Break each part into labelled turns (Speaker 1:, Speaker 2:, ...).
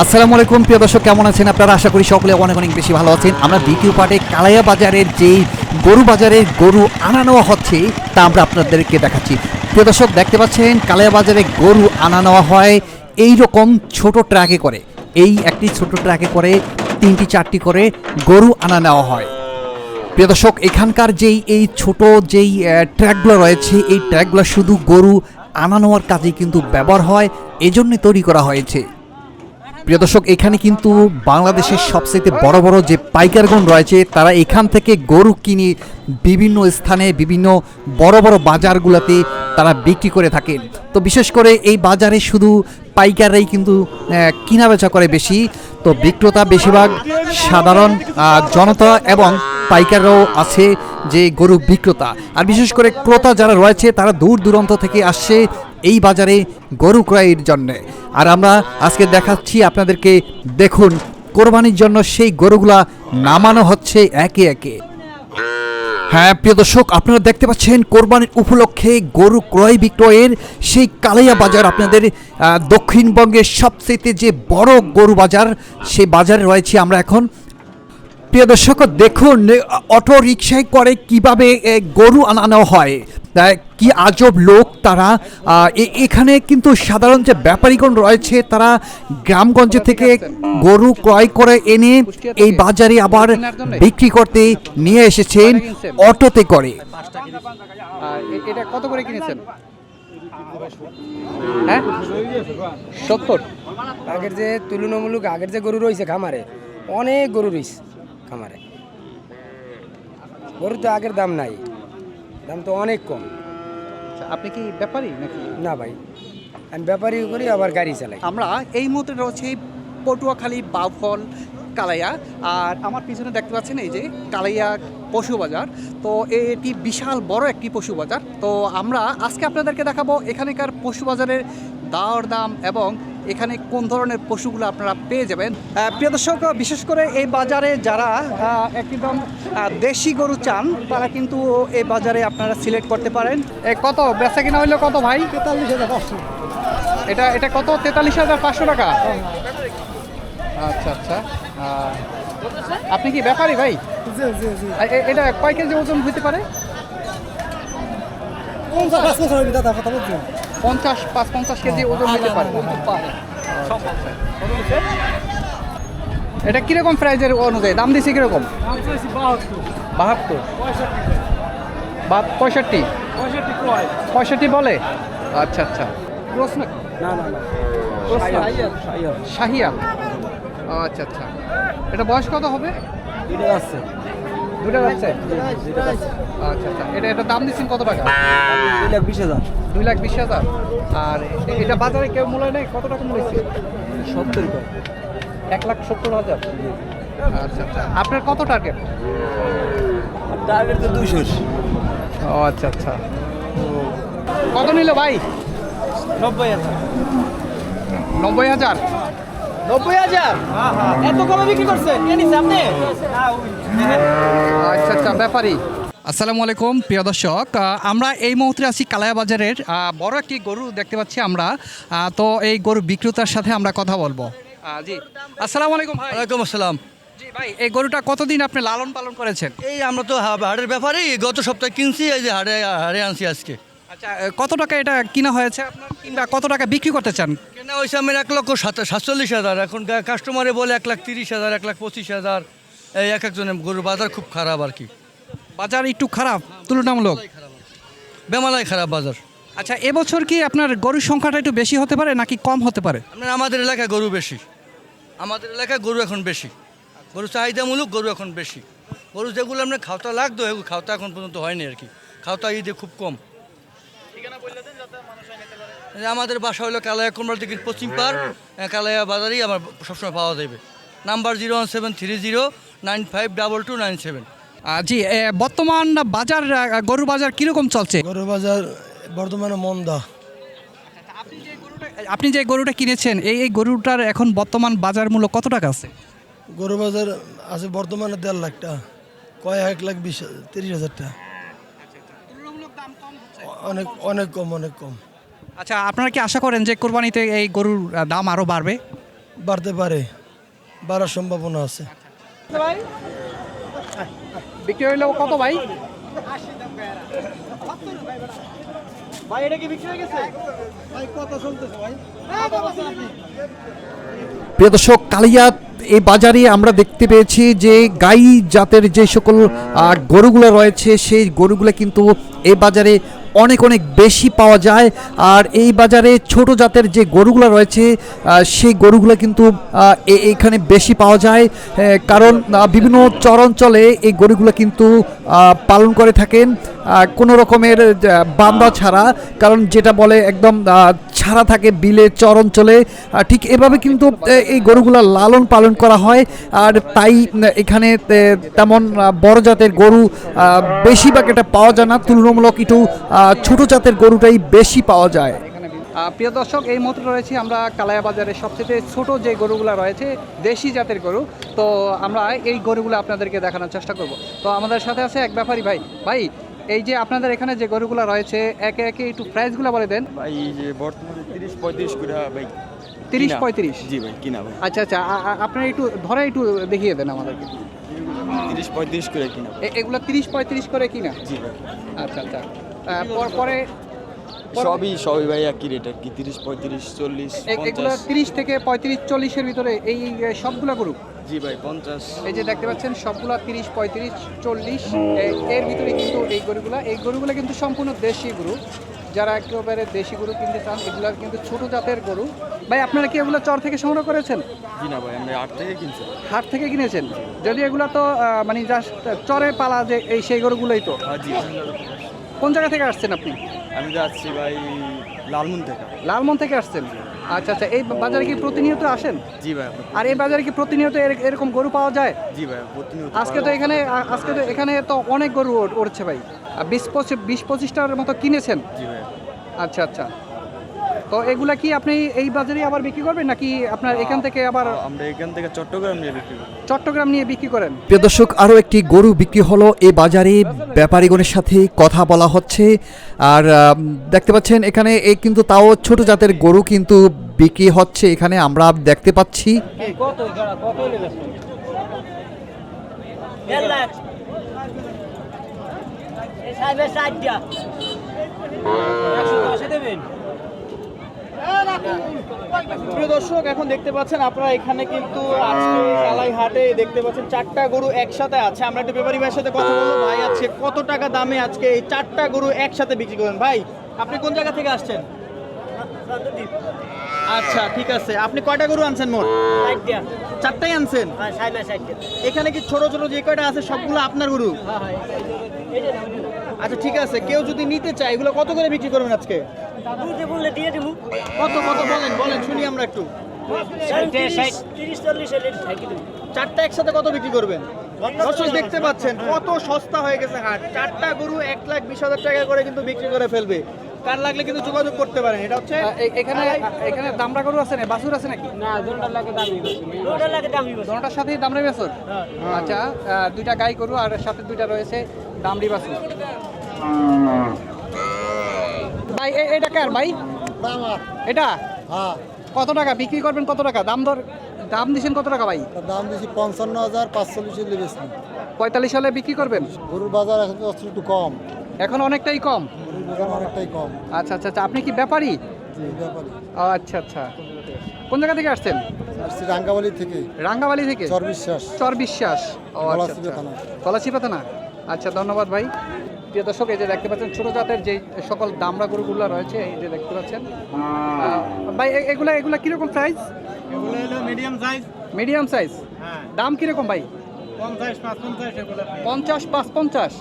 Speaker 1: আসসালামু আলাইকুম, প্রিয় দর্শক, কেমন আছেন? আপনারা আশা করি সকলে অনেক অনেক বেশি ভালো আছেন। আমরা দ্বিতীয় পার্টে কালাইয়া বাজারের যেই গরু বাজারে গরু আনা নেওয়া হচ্ছে, তা আমরা আপনাদেরকে দেখাচ্ছি। প্রিয় দর্শক, দেখতে পাচ্ছেন, কালাইয়া বাজারে গরু আনা নেওয়া হয় এই রকম ছোট ট্রাকে করে। এই একটি ছোট ট্রাকে করে, তিনটি চারটি করে গরু আনা নেওয়া হয়। প্রিয় দর্শক, এখানকার যেই, এই ছোট যেই ট্র্যাকগুলো রয়েছে, এই ট্র্যাকগুলো শুধু গরু আনা নেওয়ার কাজে কিন্তু ব্যবহার হয়, এজন্যই তৈরি করা হয়েছে। প্রিয় দর্শক, এখানে কিন্তু বাংলাদেশের সবচেয়ে বড় বড় যে পাইকারগণ রয়েছে, তারা এখান থেকে গরু কিনে বিভিন্ন স্থানে বিভিন্ন বড় বড় বাজারগুলোতে তারা বিক্রি করে থাকেন তো বিশেষ করে এই বাজারে শুধু পাইকাররাই কিন্তু কিনা বেচা করে বেশি। তো বিক্রেতা বেশিরভাগ সাধারণ জনতা এবং পাইকাররাও আছে যে গরু বিক্রেতা। আর বিশেষ করে ক্রেতা যারা রয়েছে, তারা দূর দূরান্ত থেকে আসছে এই বাজারে গরু ক্রয়ের জন্য। আর আমরা আজকে দেখাচ্ছি আপনাদেরকে, দেখুন, কোরবানির জন্য সেই গরুগুলা নামানো হচ্ছে একে একে। হ্যাঁ প্রিয় দর্শক, আপনারা দেখতে পাচ্ছেন কোরবানির উপলক্ষে গরু ক্রয় বিক্রয়ের সেই কালাইয়া বাজার আপনাদের দক্ষিণবঙ্গের সবচেয়ে যে বড় গরু বাজার সেই বাজারে রয়েছে আমরা এখন। প্রিয় দর্শক দেখুন অটো রিক্সায় করে কীভাবে এ, গরু আনানো হয়। কি আজব লোক তারা। এখানে কিন্তু সাধারণ যে ব্যাপারীগণ রয়েছে তারা গ্রামগঞ্জ থেকে গরু ক্রয় করে এনে এই বাজারে আবার বিক্রি করতে নিয়ে এসেছেন অটোতে করে। এটা কত করে কিনেছেন? হ্যাঁ? সত্তর।
Speaker 2: আগের যে তুলনামূলক আগের যে গরু রয়েছে খামারে অনেক গরু রয়েছে। খামারে। গরু তো আগের দাম নাই। দাম তো অনেক কম।
Speaker 1: আপনি কি ব্যাপারী নাকি?
Speaker 2: না ভাই আমি ব্যাপারী করি আবার গাড়ি চালাই।
Speaker 1: আমরা এই মুহূর্তে রয়েছে পটুয়াখালী বাউফল কালাইয়া। আর আমার পিছনে দেখতে পাচ্ছেন এই যে কালাইয়া পশু বাজার। তো এটি বিশাল বড় একটি পশু বাজার। তো আমরা আজকে আপনাদেরকে দেখাবো এখানকার পশু বাজারের দাওয়ার দাম এবং এখানে কোন ধরনের পশুগুলো আপনারা পেয়ে যাবেন? প্রিয় দর্শক বিশেষ করে এই বাজারে যারা একদম দেশি গরু চান তারা কিন্তু এই বাজারে আপনারা সিলেক্ট করতে পারেন। কত? বেচা কিনা হইল কত ভাই? তেতাল্লিশ হাজার পাঁচশো। এটা এটা কত? তেতাল্লিশ হাজার পাঁচশো টাকা? আচ্ছা আচ্ছা। আপনি কি ব্যাপারী ভাই? এটা কয় কেজি ওজন হতে পারে? পঞ্চাশ পাঁচ পঞ্চাশ কেজি ওজন হতে পারে এটা কীরকম প্রাইজের অনুযায়ী? দাম দিছে কীরকম? বাহাত্তর। পঁয়ষট্টি। পঁয়ষট্টি? বলে? আচ্ছা আচ্ছা। না?
Speaker 2: না
Speaker 1: শাহিয়াল আচ্ছা আচ্ছা। এটা বয়স কত হবে?
Speaker 2: আছে।
Speaker 1: দুটো যাচ্ছে? আচ্ছা আচ্ছা। এটা এটা দাম দিচ্ছেন কত টাকা?
Speaker 2: দুই লাখ বিশ হাজার।
Speaker 1: দুই লাখ বিশ হাজার। আর এটা বাজারে কেউ মূল্য নেই কত টাকা মূল্য
Speaker 2: সত্তর
Speaker 1: এক লাখ সত্তর হাজার। আচ্ছা আচ্ছা। আপনার কত টার্গেট
Speaker 2: টার্গেট তো দুইশো
Speaker 1: ও আচ্ছা আচ্ছা। কত নিল ভাই?
Speaker 2: নব্বই হাজার।
Speaker 1: নব্বই হাজার?
Speaker 2: নব্বই হাজার? এত কমে বিক্রি করছে কে নিচ্ছে আপনি?
Speaker 1: আচ্ছা আচ্ছা ব্যাপারই আসসালামু আলাইকুম প্রিয় দর্শক। আমরা এই মুহূর্তে আছি কালায়া বাজারের বড় একটি গরু দেখতে পাচ্ছি আমরা। তো এই গরু বিক্রেতার সাথে আমরা কথা বলব। জি। আসসালামু আলাইকুম
Speaker 3: ওয়ালাইকুম আসসালাম।
Speaker 1: জি ভাই এই গরুটা কতদিন আপনি লালন পালন করেছেন?
Speaker 3: এই আমরা তো হাড়ের হাটের ব্যাপারেই গত সপ্তাহে কিনছি এই যে হাটে হাটে আনছি আজকে।
Speaker 1: আচ্ছা কত টাকা এটা কিনা হয়েছে আপনার? কিংবা কত টাকা বিক্রি করতে চান?
Speaker 3: কেনা হয়েছে আমার এক লক্ষ সাতচল্লিশ হাজার এখন কাস্টমারে বলে এক লাখ তিরিশ হাজার এক লাখ পঁচিশ হাজার। এই এক একজনের গরুর বাজার খুব খারাপ আর কি।
Speaker 1: বাজার একটু খারাপ তুলনামূলক?
Speaker 3: বেমালাই খারাপ বাজার।
Speaker 1: আচ্ছা এবছর কি আপনার গরুর সংখ্যাটা একটু বেশি হতে পারে নাকি কম হতে পারে?
Speaker 3: আপনার আমাদের এলাকায় গরু বেশি। আমাদের এলাকায় গরু এখন বেশি। গরু চাহিদামূলক গরু এখন বেশি। গরু যেগুলো আপনার খাওয়া লাগতো এগুলো খাওয়া এখন পর্যন্ত হয়নি আর কি। খাওয়া ঈদে খুব কম। আমাদের বাসা হলো কালাইয়া কুমড়া থেকে পশ্চিম পার কালাইয়া বাজারেই আমার সবসময় পাওয়া যাবে number zero one seven three zero nine five double two nine seven.
Speaker 1: জি বর্তমান বাজার গরু বাজার কীরকম চলছে?
Speaker 4: গরু বাজার বর্তমানে মন্দা।
Speaker 1: আপনি যে গরুটা কিনেছেন এই এই গরুটার এখন বর্তমান বাজার মূল্য কত টাকা আছে?
Speaker 4: গরু বাজার আছে বর্তমানে দেড় লাখ টাকা কয় এক লাখ বিশ তিরিশ হাজার টাকা। অনেক অনেক কম অনেক কম।
Speaker 1: আচ্ছা আপনারা কি আশা করেন যে কোরবানিতে এই গরুর দাম আরও বাড়বে?
Speaker 4: বাড়তে পারে বাড়ার সম্ভাবনা আছে।
Speaker 1: ভাই? বিক্রি হইল কত ভাই? প্রিয় দর্শক কালিয়া এই বাজারে আমরা দেখতে পেয়েছি যে গাই জাতের যে সকল আহ, গরুগুলো রয়েছে সেই গরুগুলো কিন্তু এই বাজারে অনেক অনেক বেশি পাওয়া যায়। আর এই বাজারে ছোট জাতের যে গরুগুলো রয়েছে সেই গরুগুলো কিন্তু এখানে বেশি পাওয়া যায়। কারণ বিভিন্ন চরাঞ্চলে এই গরুগুলো কিন্তু পালন করে থাকেন। কোনো রকমের বান্দা ছাড়া। কারণ যেটা বলে একদম ছাড়া থাকে বিলে চর অঞ্চলে ঠিক এভাবে কিন্তু এই গরুগুলো লালন পালন করা হয়। আর তাই এখানে তেমন বড় জাতের গরু বেশিরভাগ এটা পাওয়া যায় না। তুলনামূলক একটু ছোট জাতের গরুটাই বেশি পাওয়া যায়। প্রিয় দর্শক, এই মুহূর্তে রয়েছে আমরা কালায়া বাজারের সবচেয়ে ছোট যে গরুগুলো রয়েছে, দেশি জাতের গরু। তো আমরা এই গরুগুলো আপনাদেরকে দেখানোর চেষ্টা করব। তো আমাদের সাথে আছে এক ব্যাপারী ভাই। ভাই এই যে আপনাদের এখানে যে গরুগুলো রয়েছে একে একে একটু প্রাইসগুলো বলে দেন।
Speaker 5: ভাই এই যে বর্তমানে তিরিশ পঁয়ত্রিশ করে ভাই
Speaker 1: তিরিশ। পঁয়ত্রিশ?
Speaker 5: জি ভাই কিনা ভাই।
Speaker 1: আচ্ছা আচ্ছা আপনারা একটু ধরে একটু দেখিয়ে দেন আমাদেরকে।
Speaker 5: তিরিশ পঁয়ত্রিশ করে কিনা।
Speaker 1: এগুলো তিরিশ পঁয়ত্রিশ করে কিনা?
Speaker 5: জি ভাই।
Speaker 1: আচ্ছা আচ্ছা পরে
Speaker 5: সবই সবই ভাই একই রেট আর কি তিরিশ পঁয়ত্রিশ চল্লিশ
Speaker 1: এগুলো তিরিশ থেকে পঁয়ত্রিশ চল্লিশের ভিতরে এই সবগুলো গরু?
Speaker 5: জি ভাই পঞ্চাশ।
Speaker 1: এই যে দেখতে পাচ্ছেন সবগুলা তিরিশ পঁয়ত্রিশ চল্লিশ এর ভিতরে কিন্তু এই গরুগুলা এই গরুগুলো কিন্তু সম্পূর্ণ দেশি গরু। যারা একেবারে দেশি গরু কিনতে চান এগুলো কিন্তু ছোট জাতের গরু। ভাই আপনারা কি এগুলো চর থেকে সংগ্রহ করেছেন?
Speaker 5: জি না ভাই আমরা আট থেকে কিনছি।
Speaker 1: হাট থেকে কিনেছেন? যদি এগুলো তো মানে জাস্ট চরে পালা যে এই সেই গরুগুলোই তো।
Speaker 5: হ্যাঁ জি।
Speaker 1: কোন জায়গা থেকে আসছেন আপনি?
Speaker 5: আমি যাচ্ছি ভাই লালমুন থেকে।
Speaker 1: লালমন থেকে আসছেন। আচ্ছা আচ্ছা এই বাজারে কি প্রতিনিয়ত আসেন?
Speaker 5: জি ভাই
Speaker 1: আর এই বাজারে কি প্রতিনিয়ত এরকম গরু পাওয়া যায়?
Speaker 5: জি ভাই প্রতিনিয়ত
Speaker 1: আজকে তো এখানে আজকে তো এখানে তো অনেক গরু উঠছে ভাই। বিশ পঁচিশ বিশ পঁচিশটার মতো কিনেছেন?
Speaker 5: জি ভাই।
Speaker 1: আচ্ছা আচ্ছা। তো এগুলা কি আপনি এই বাজারে আবার বিক্রি করবেন নাকি আপনার এখান থেকে আবার
Speaker 5: আমরা এখান থেকে চট্টগ্রাম নিয়ে বিক্রি করি।
Speaker 1: চট্টগ্রাম নিয়ে বিক্রি করেন? প্রিয় দর্শক আরও একটি গরু বিক্রি হলো এই বাজারে। ব্যাপারীগণের সাথে কথা বলা হচ্ছে। আর দেখতে পাচ্ছেন এখানে এই কিন্তু তাও ছোট জাতের গরু কিন্তু বিক্রি হচ্ছে। এখানে আমরা দেখতে পাচ্ছি।
Speaker 6: দেবেন
Speaker 7: প্রিয় দর্শক এখন দেখতে পাচ্ছেন আপনারা এখানে কিন্তু আজকে কালাই হাটে দেখতে পাচ্ছেন চারটা গরু একসাথে আছে। আমরা একটু ব্যাপারী ভাইয়ের সাথে কথা বলব। ভাই আজকে কত টাকা দামে আজকে এই চারটা গরু একসাথে বিক্রি করেন? ভাই আপনি কোন জায়গা থেকে আসছেন? আচ্ছা ঠিক আছে। আপনি কয়টা গরু আনছেন মোট? চারটাই আনছেন?
Speaker 6: হ্যাঁ
Speaker 7: এখানে কি ছোট ছোট যে কয়টা আছে সবগুলো আপনার গরু?
Speaker 6: হ্যাঁ হ্যাঁ।
Speaker 7: আচ্ছা ঠিক আছে। কেউ যদি নিতে চায় এগুলো কত করে বিক্রি করবেন আজকে?
Speaker 6: বুঝতে বললে দিয়ে দেবো
Speaker 7: কত কত বলেন বলেন শুনি আমরা একটু।
Speaker 6: তিরিশ চল্লিশ
Speaker 7: চারটা একসাথে কত বিক্রি করবেন? দর্শক দেখতে পাচ্ছেন কত সস্তা হয়ে গেছে হাট। চারটা গরু এক লাখ বিশ হাজার টাকা করে কিন্তু বিক্রি করে ফেলবে। কার লাগলে কিন্তু যোগাযোগ করতে পারেন এটা হচ্ছে
Speaker 1: এখানে এখানে দামড়া গরু আছে না? বাছুর আছে নাকি?
Speaker 6: দুটা লাগে দামি বসে
Speaker 1: দোনোটার সাথেই দামড়ি বাছুর? আচ্ছা আহ, দুইটা গাই গরু আর সাথে দুইটা রয়েছে দামড়ি বাছুর। ভাই এটা কার ভাই? এটা? কত টাকা? বিক্রি করবেন কত টাকা? দাম দর দাম দিছেন কত টাকা ভাই?
Speaker 8: দাম দিয়েছি পঞ্চান্ন হাজার পাঁচচল্লিশ বেশি
Speaker 1: পঁয়তাল্লিশ হলে বিক্রি করবেন?
Speaker 8: গরুর বাজার এখন একটু কম।
Speaker 1: এখন অনেকটাই কম।
Speaker 8: অনেকটাই কম।
Speaker 1: আচ্ছা আচ্ছা আচ্ছা আপনি কি ব্যাপারী? ও, আচ্ছা আচ্ছা। কোন জায়গা থেকে আসছেন?
Speaker 8: আসছি রাঙ্গাবালি থেকে।
Speaker 1: রাঙ্গাবালি থেকে?
Speaker 8: চর বিশ্বাস
Speaker 1: চর বিশ্বাস ও আচ্ছা।
Speaker 8: গলাচিপা
Speaker 1: আচ্ছা
Speaker 8: থানা
Speaker 1: আচ্ছা ধন্যবাদ ভাই। প্রিয় দর্শক এই যে দেখতে পাচ্ছেন ছোট জাতের যে সকল দামড়া গরুগুলো রয়েছে এই যে দেখতে পাচ্ছেন। আহ, ভাই এগুলা এগুলা কীরকম প্রাইস
Speaker 7: এগুলো হলো মিডিয়াম সাইজ
Speaker 1: মিডিয়াম সাইজ
Speaker 7: হ্যাঁ।
Speaker 1: দাম কীরকম ভাই?
Speaker 7: পঞ্চাশ পাঁচ পঞ্চাশ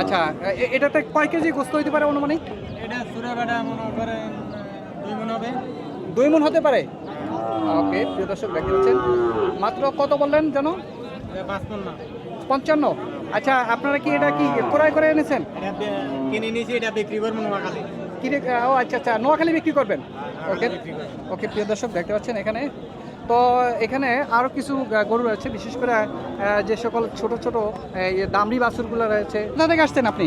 Speaker 1: আচ্ছা এটাতে কয় কেজি গোস্ত হইতে পারে অনুমানিক?
Speaker 7: এটা সুরা কাটা মনে করেন দুই মন হবে।
Speaker 1: দুই মন হতে পারে? ওকে প্রিয় দর্শক দেখতে পাচ্ছেন। মাত্র কত বললেন যেন? পঞ্চান্ন। আচ্ছা আপনারা কি এটা কি ক্রয় করে এনেছেন?
Speaker 7: কিনে নিয়েছি এটা বিক্রি করব নোয়াখালী।
Speaker 1: কিনে ও আচ্ছা আচ্ছা নোয়াখালী বিক্রি করবেন? ওকে ওকে প্রিয় দর্শক দেখতে পাচ্ছেন এখানে। তো এখানে আরও কিছু গরু রয়েছে বিশেষ করে যে সকল ছোট ছোট দামড়ি বাছুরগুলো রয়েছে। কোথা থেকে আসছেন আপনি?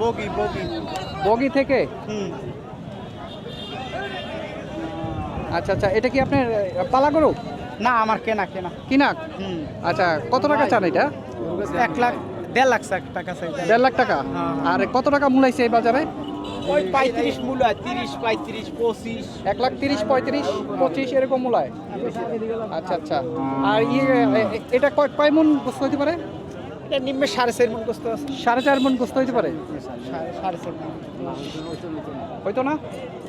Speaker 7: বগি বগি।
Speaker 1: বগি থেকে?
Speaker 9: আচ্ছা আচ্ছা এটা কি আপনার পালা গরু?
Speaker 10: না আমার কেনা কেনা।
Speaker 9: কিনা? আচ্ছা কত টাকা চান এটা?
Speaker 10: এক লাখ দেড় লাখ টাকা চাই।
Speaker 9: দেড় লাখ টাকা? আর কত টাকা মূলাইছে এই বাজারে?
Speaker 10: ওই পঁয়ত্রিশ মূল্য তিরিশ পঁয়ত্রিশ পঁচিশ।
Speaker 9: এক লাখ তিরিশ পঁয়ত্রিশ পঁচিশ এরকম মূলায় আচ্ছা আচ্ছা। আর ইয়ে এটা কয় কয় মন গোস্ত হইতে পারে?
Speaker 10: এটা নিম্নে সাড়ে চার মন কষ্ট আছে।
Speaker 9: সাড়ে চার মন গোস্ত হইতে পারে?
Speaker 10: সাড়ে- চার।
Speaker 9: হয়তো না?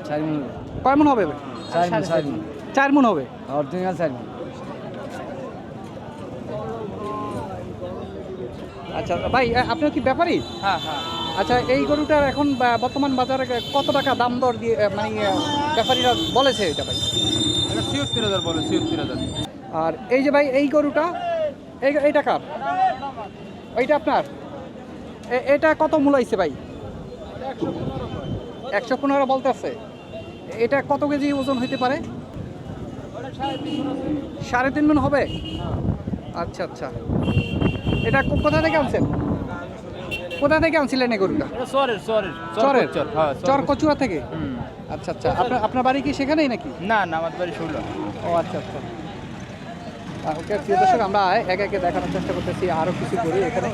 Speaker 2: চার মন।
Speaker 9: কয় মন হবে?
Speaker 2: মন। চার মন
Speaker 9: হবে।
Speaker 2: অরিজিনাল চার মন।
Speaker 9: আচ্ছা ভাই আপনার কি ব্যাপারই
Speaker 10: হ্যাঁ হ্যাঁ।
Speaker 9: আচ্ছা এই গরুটার এখন বর্তমান বাজারে কত টাকা দাম দর দিয়ে মানে ব্যাপারীরা বলেছে এটা ভাই?
Speaker 10: ছিয়াত্তর হাজার বলে ছিয়াত্তর হাজার।
Speaker 9: আর এই যে ভাই এই গরুটা এই এইটা কার? এইটা আপনার? এটা কত মূলাইছে ভাই? একশো পনেরো বলতেছে এটা কত কেজি ওজন হইতে পারে? সাড়ে তিন মন হবে? আচ্ছা আচ্ছা। এটা কোথা থেকে আনছেন? কোথা থেকে আনছিলেন এই গরুটা?
Speaker 10: চরের চরের
Speaker 9: চরের?
Speaker 10: হ্যাঁ
Speaker 9: চর কচুয়া থেকে? আচ্ছা আচ্ছা। আপনার আপনার বাড়ি কি সেখানেই নাকি?
Speaker 10: না না আমার বাড়ি ষোলো।
Speaker 9: ও আচ্ছা আচ্ছা। ওকে প্রিয় দর্শক আমরা একে একে দেখানোর চেষ্টা করতেছি আরও কিছু করি এখানে।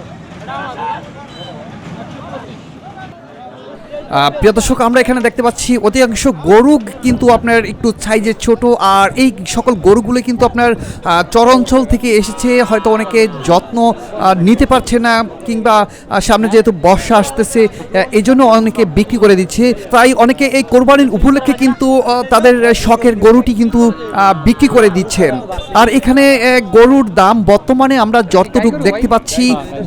Speaker 9: প্রিয় দর্শক আমরা এখানে দেখতে পাচ্ছি অধিকাংশ গরু কিন্তু আপনার একটু সাইজে ছোট আর এই সকল গরুগুলো কিন্তু আপনার আহ, চর অঞ্চল থেকে এসেছে। হয়তো অনেকে যত্ন নিতে পারছে না কিংবা সামনে যেহেতু বর্ষা আসতেছে এই জন্য অনেকে বিক্রি করে দিচ্ছে। তাই অনেকে এই কোরবানির উপলক্ষে কিন্তু তাদের শখের গরুটি কিন্তু বিক্রি করে দিচ্ছেন। আর এখানে গরুর দাম বর্তমানে আমরা যতটুকু দেখতে পাচ্ছি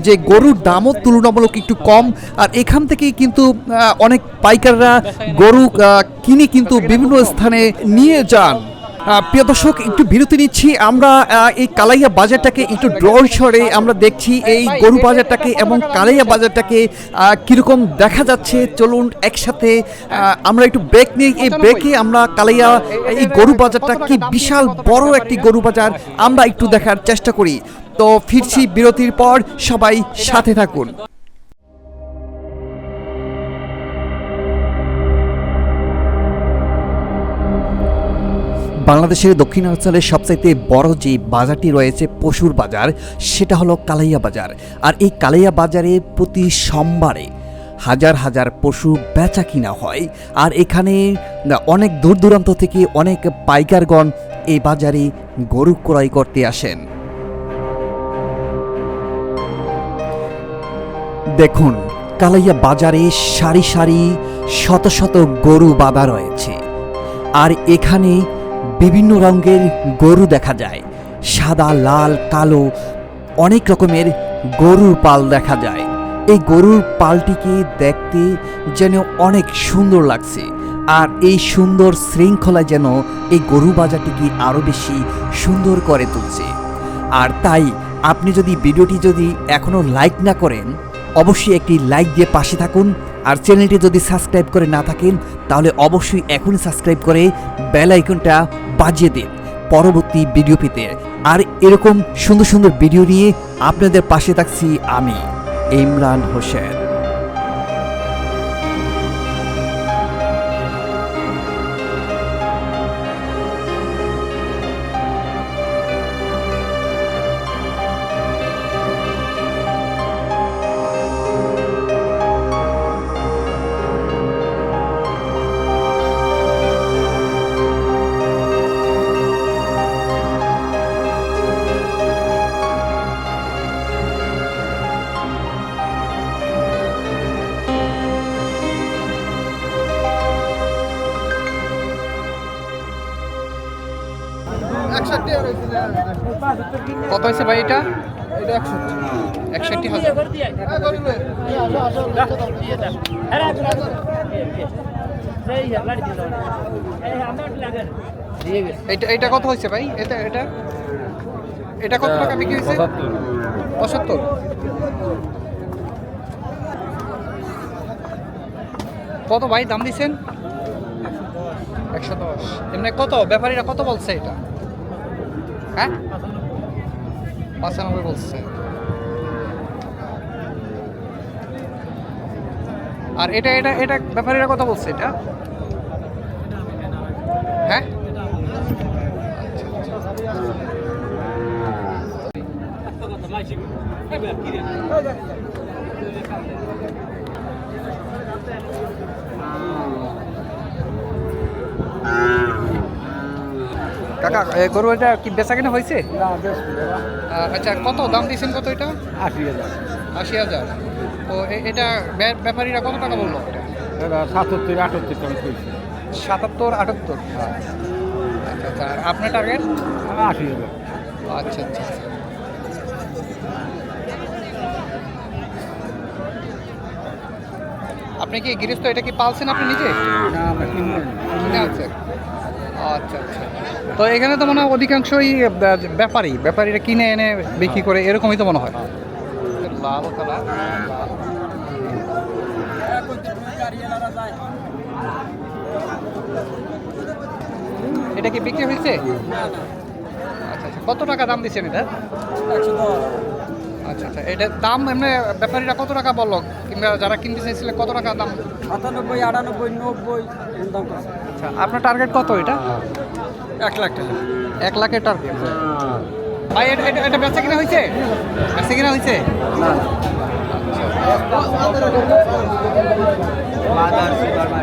Speaker 9: যে গরুর দামও তুলনামূলক একটু কম। আর এখান থেকেই কিন্তু অনেক পাইকাররা গরু কিনে কিন্তু বিভিন্ন স্থানে নিয়ে যান। প্রিয় দর্শক, একটু বিরতি নিচ্ছি। আমরা এই কালাইয়া বাজারটাকে একটু ড্রল সরে আমরা দেখছি এই গরু বাজারটাকে এবং কালাইয়া বাজারটাকে কীরকম দেখা যাচ্ছে। চলুন একসাথে আমরা একটু ব্রেক নিই। এই ব্রেকে আমরা কালাইয়া, এই গরু বাজারটা কি বিশাল বড় একটি গরু বাজার আমরা একটু দেখার চেষ্টা করি। তো ফিরছি বিরতির পর, সবাই সাথে থাকুন। বাংলাদেশের দক্ষিণাঞ্চলের সবচাইতে বড় যে বাজারটি রয়েছে পশুর বাজার, সেটা হলো কালাইয়া বাজার। আর এই কালাইয়া বাজারে প্রতি সোমবারে হাজার হাজার পশু বেচা কিনা হয়। আর এখানে অনেক দূর দূরান্ত থেকে অনেক পাইকারগণ এই বাজারে গরু ক্রয় করতে আসেন। দেখুন, কালাইয়া বাজারে সারি সারি শত শত গরু বাঁধা রয়েছে। আর এখানে বিভিন্ন রঙের গরু দেখা যায়। সাদা, লাল, কালো অনেক রকমের গরুর পাল দেখা যায়। এই গরুর পালটিকে দেখতে যেন অনেক সুন্দর লাগছে আর এই সুন্দর শৃঙ্খলা যেন এই গরু বাজারটিকে আরও বেশি সুন্দর করে তুলছে। আর তাই আপনি যদি ভিডিওটি যদি এখনও লাইক না করেন, অবশ্যই একটি লাইক দিয়ে পাশে থাকুন আর চ্যানেলটি যদি সাবস্ক্রাইব করে না থাকেন, তাহলে অবশ্যই এখনই সাবস্ক্রাইব করে বেল আইকনটা বাজিয়ে দিন পরবর্তী ভিডিও পেতে আর এরকম সুন্দর সুন্দর ভিডিও নিয়ে আপনাদের পাশে থাকছি আমি, ইমরান হোসেন। ভাই, এটা? একষট্টি হাজার। এটা এটা কত হয়েছে ভাই? এটা এটা? এটা কত টাকা বিক্রি হয়েছে? পঁচাত্তর। কত ভাই দাম দিচ্ছেন একশো দশ। এমনি কত? ব্যাপারীরা কত বলছে এটা? হ্যাঁ? পঁচানব্বই বলছে। আর এটা এটা এটা ব্যাপারে কথা বলছে এটা? হ্যাঁ? আচ্ছা।, আচ্ছা।
Speaker 1: কাকা এ, গরু এটা কি বেচা কিনা হয়েছে? আচ্ছা কত দাম দিয়েছেন কত এটা?
Speaker 2: আশি হাজার।
Speaker 1: আশি হাজার। ও এটা ব্যাপারীরা কত টাকা বলল?
Speaker 2: সাতাত্তর আটাত্তর টাকা
Speaker 1: সাতাত্তর আটাত্তর? আচ্ছা আচ্ছা আর আপনার টার্গেট
Speaker 2: আশি হাজার।
Speaker 1: আচ্ছা আচ্ছা আচ্ছা। আপনি কি গৃহস্থ? এটা কি পালছেন আপনি নিজে?
Speaker 2: না।
Speaker 1: কিনে আনছেন। আচ্ছা আচ্ছা। তো এখানে তো মনে হয় অধিকাংশই ব্যাপারী। ব্যাপারীরা কিনে এনে বিক্রি করে এরকমই তো মনে হয়। লাল কালার এটা কি বিক্রি হয়েছে? আচ্ছা আচ্ছা। কত টাকা দাম দিচ্ছেন এটা? আচ্ছা আচ্ছা এটার দাম এমনি ব্যাপারীরা কত টাকা বলল? কিংবা যারা কিনতে চাইছিলেন কত টাকা দাম?
Speaker 2: সাতানব্বই আটানব্বই নব্বই দাম
Speaker 1: আচ্ছা আপনার টার্গেট কত এটা?
Speaker 2: এক লাখ টাকা।
Speaker 1: এক লাখের টার্গেট ভাই এটা এটা- এটা বেচা কিনা হয়েছে? বেচা কিনা হয়েছে?
Speaker 2: না।